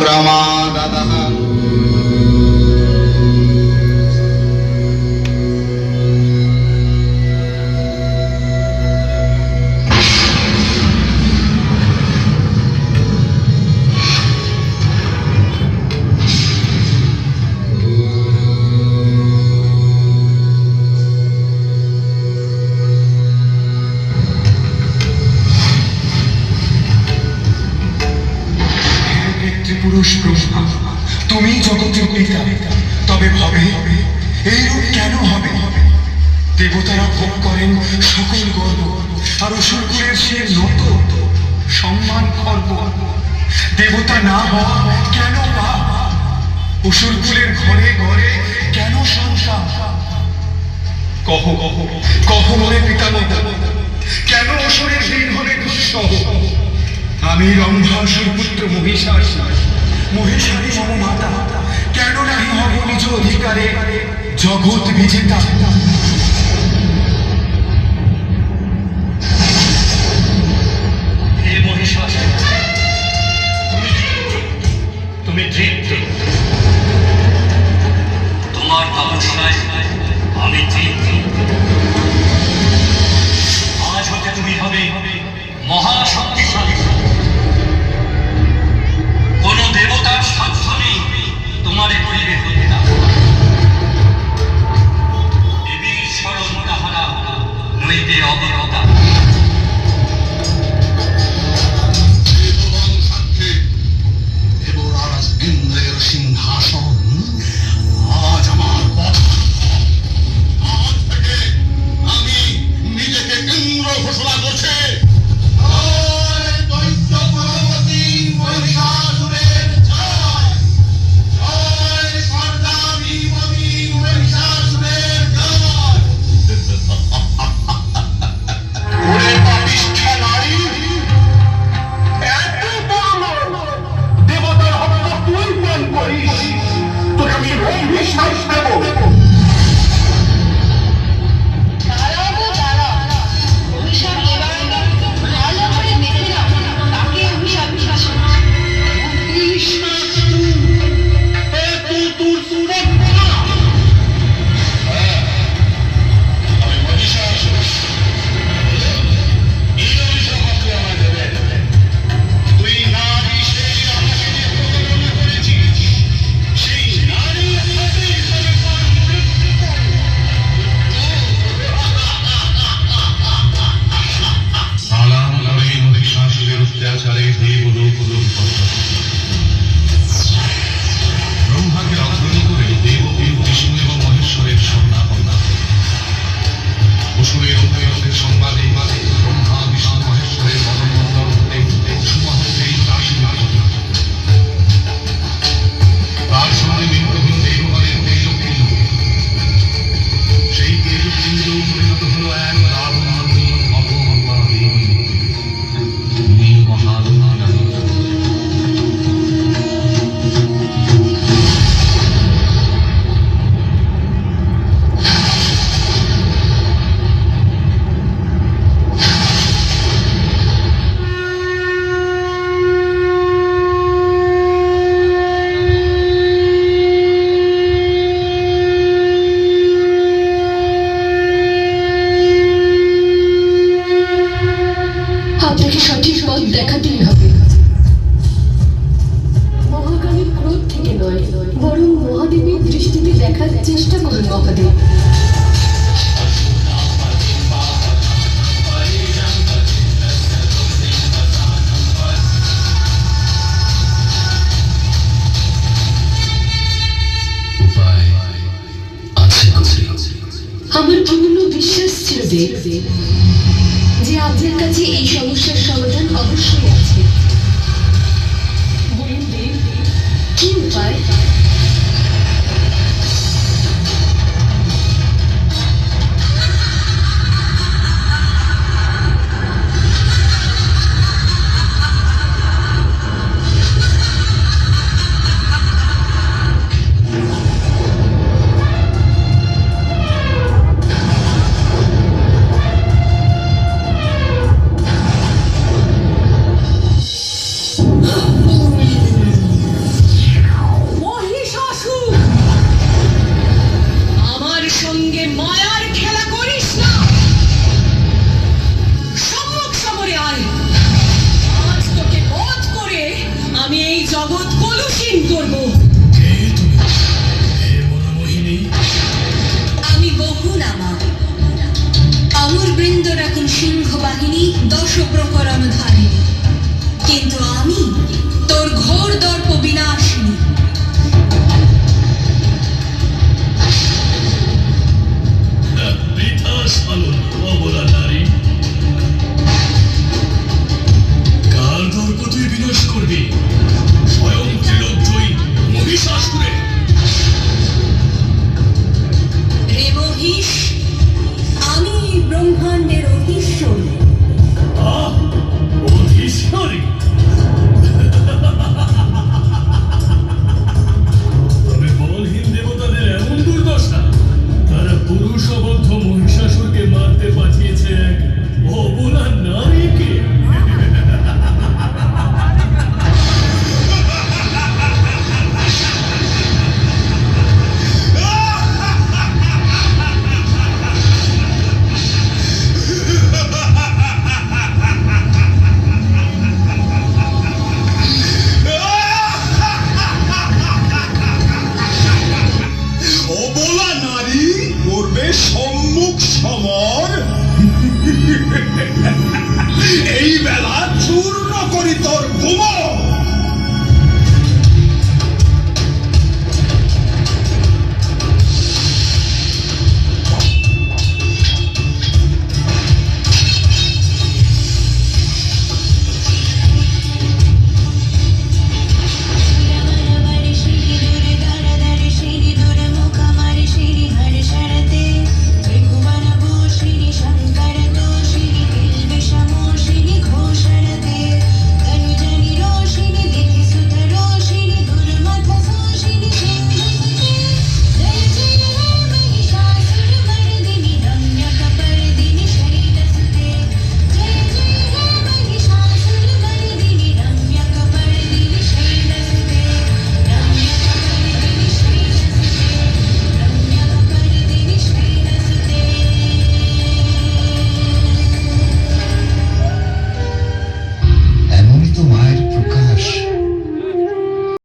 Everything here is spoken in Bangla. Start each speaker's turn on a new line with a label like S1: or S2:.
S1: प्रमाद
S2: পুরুষ ব্রহ্মা তুমি জগতের পিতা। তবে হবে ভবে এইরূপ কেন হবে? দেবতারা ভোগ করেন সকল গর্ব, আর অসুরগুলের সে নত সম্মান খর্ব। দেবতা না হওয়া কেন বা? অসুরকুলের ঘরে ঘরে কেন সংসার? কহ কহ কহ মনে পিতা মাতা, কেন অসুরের দিন হলে দুঃসহ আমি রম্ভাসুর পুত্র মহিষাস মহেশারী মম মাতা কেন নাহি হব নিজ অধিকারে জগৎ বিজেতা।
S3: অদম্য বিশ্বাস ছিল যে আপনার কাছে এই সমস্যার সমাধান অবশ্যই আছে। বলুন কি উপায়
S1: সঙ্গে মায়ার খেলা করিস না।
S4: সম্মুখ সমরে আয়। আজ
S1: তোকে বধ করে আমি এই জগৎ কলুষিন করব। সিংহ বাহিনী দশ প্রকরণ ধার। Oh.